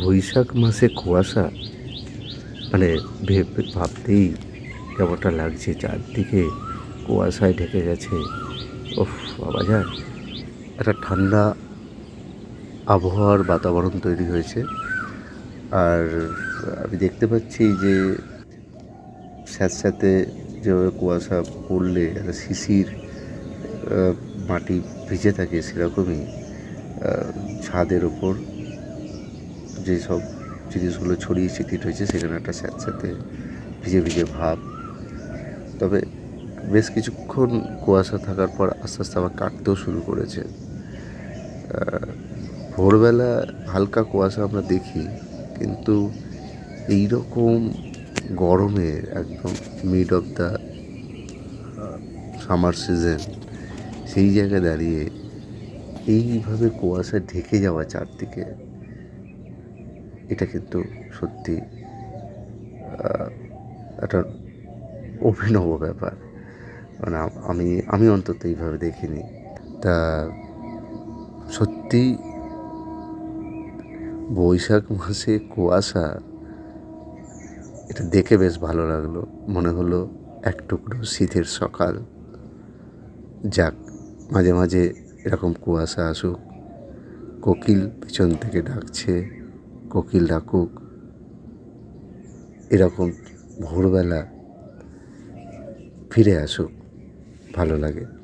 বৈশাখ মাসে কুয়াশা। মানে ভেবে ভাবতেই কেমনটা লাগছে, চারদিকে কুয়াশায় ঢেকে গেছে। ওফ বাবা যায় একটা ঠান্ডা আবহাওয়ার বাতাবরণ তৈরি হয়েছে। আর আমি দেখতে পাচ্ছি যে স্যাঁতস্যাঁতে যেভাবে কুয়াশা পড়লে, একটা শিশির মাটি ভিজে থাকে সেরকমই ছাদের ওপর। যেসব জিনিসগুলো ছড়িয়ে ছিটিয়ে রয়েছে, সেখানে একটা স্যাঁতস্যাঁতে ভিজে ভিজে ভাব। তবে বেশ কিছুক্ষণ কুয়াশা থাকার পর আস্তে আস্তে আবার কাটতেও শুরু করেছে। ভোরবেলা হালকা কুয়াশা আমরা দেখি, কিন্তু এই রকম গরমে একদম mid of the summer season সেই জায়গায় দাঁড়িয়ে এইভাবে কুয়াশা ঢেকে যাওয়া চারদিকে এটা কিন্তু সত্যি একটা অভিনব ব্যাপার। মানে আমি আমি অন্তত এইভাবে দেখিনি। তা সত্যি বৈশাখ মাসে কুয়াশা, এটা দেখে বেশ ভালো লাগল। মনে হলো এক টুকরো শীতের সকাল। যাক, মাঝে মাঝে এরকম কুয়াশা আসুক। কোকিল পিছন থেকে ডাকছে। কোকিল ডাকুক। এরকম ভোরবেলা ফিরে আসুক ভালো লাগে।